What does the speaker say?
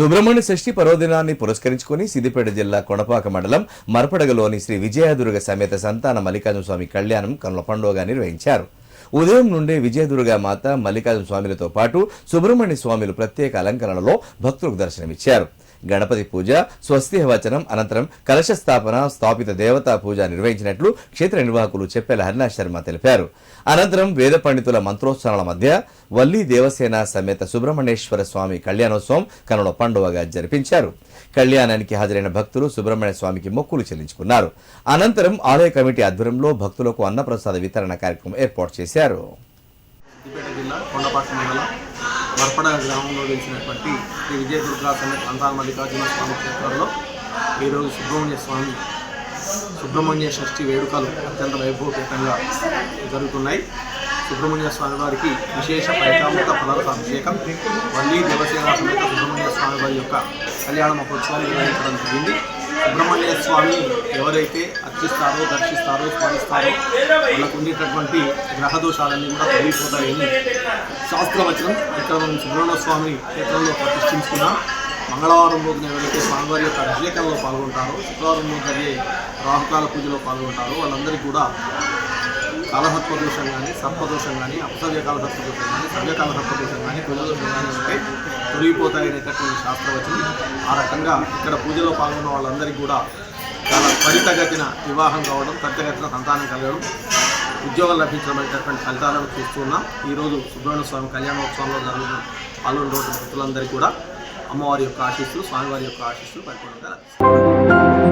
సుబ్రహ్మణ్య షష్ఠి పర్వదినాన్ని పురస్కరించుకుని సిద్దిపేట జిల్లా కొడపాక మండలం మరపడగలోని శ్రీ విజయదుర్గ సమేత సంతాన మల్లికార్జున స్వామి కళ్యాణం కనుల పండుగగా నిర్వహించారు. ఉదయం నుండే విజయదుర్గ మాత మల్లికార్జున స్వామిలతో పాటు సుబ్రహ్మణ్య స్వామిలు ప్రత్యేక అలంకరణలో భక్తులకు దర్శనమిచ్చారు. గణపతి పూజ స్వస్తి వచనం అనంతరం కలశ స్థాపన స్థాపిత దేవతా పూజ నిర్వహించినట్లు క్షేత్ర నిర్వాహకులు చెప్పెల హరినాథ్ శర్మ తెలిపారు. అనంతరం వేద పండితుల మంత్రోత్సవాల మధ్య వల్లి దేవసేన సమేత సుబ్రహ్మణ్యేశ్వర స్వామి కళ్యాణోత్సవం కనుల పండుగగా జరిపించారు. కళ్యాణానికి హాజరైన భక్తులు సుబ్రహ్మణ్య స్వామికి మొక్కులు చెల్లించుకున్నారు. అనంతరం ఆలయ కమిటీ ఆధ్వర్యంలో భక్తులకు అన్నప్రసాద వితరణ కార్యక్రమం ఏర్పాటు చేశారు. వర్పడ గ్రామంలో వెలిసినటువంటి శ్రీ విజయదుర్గా సమేత అంతాల మల్లికార్జున స్వామి క్షేత్రంలో ఈరోజు సుబ్రహ్మణ్య స్వామి సుబ్రహ్మణ్య షష్ఠి వేడుకలు అత్యంత వైభవపేతంగా జరుగుతున్నాయి. సుబ్రహ్మణ్య స్వామి వారికి విశేష పంచామృత ఫలాల అభిషేకం వల్లి దేవసేన సమేత సుబ్రహ్మణ్య స్వామి వారి యొక్క కళ్యాణ మహోత్సవాలు నిర్వహించడం జరిగింది. సుబ్రహ్మణ్య స్వామి ఎవరైతే అర్చిస్తారో దర్శిస్తారో స్మరిస్తారో వాళ్ళకు ఉండేటటువంటి గ్రహదోషాలన్నీ కూడా తొలగిపోతాయని శాస్త్రవచనం ఇక్కడ మనం సుబ్రహ్మణ్య స్వామిని క్షేత్రంలో ప్రతిష్ఠించుకున్నాం మంగళవారం రోజున ఎవరైతే స్వామివారి యొక్క అభిషేకంలో పాల్గొంటారో శుక్రవారం రోజు జరిగే రాహుకాల పూజలో పాల్గొంటారో వాళ్ళందరికీ కూడా కాలహత్వ దోషం కానీ సర్పదోషం కానీ అపసవ్య కాలహత్వ దోషం కానీ సవ్యకాల సర్పదోషం కానీ కులదోషం కానీ ఉంటే తొలగిపోతాయనేటటువంటి శాస్త్రవచనం ఆ రకంగా ఇక్కడ పూజలో పాల్గొన్న వాళ్ళందరికీ కూడా చాలా త్వరితగతిన వివాహం కావడం త్వరితగతిన సంతానం కలగడం ఉద్యోగం లభించడం అనేటటువంటి ఫలితాలను చూస్తున్నాం ఈరోజు సుబ్రహ్మణ్య స్వామి కళ్యాణోత్సవంలో జరుగుతున్న పాల్గొన్న భక్తులందరికీ కూడా అమ్మవారి యొక్క ఆశీస్సులు స్వామివారి యొక్క ఆశీస్సులు పరిపూర్ణంగా లభిస్తాయి.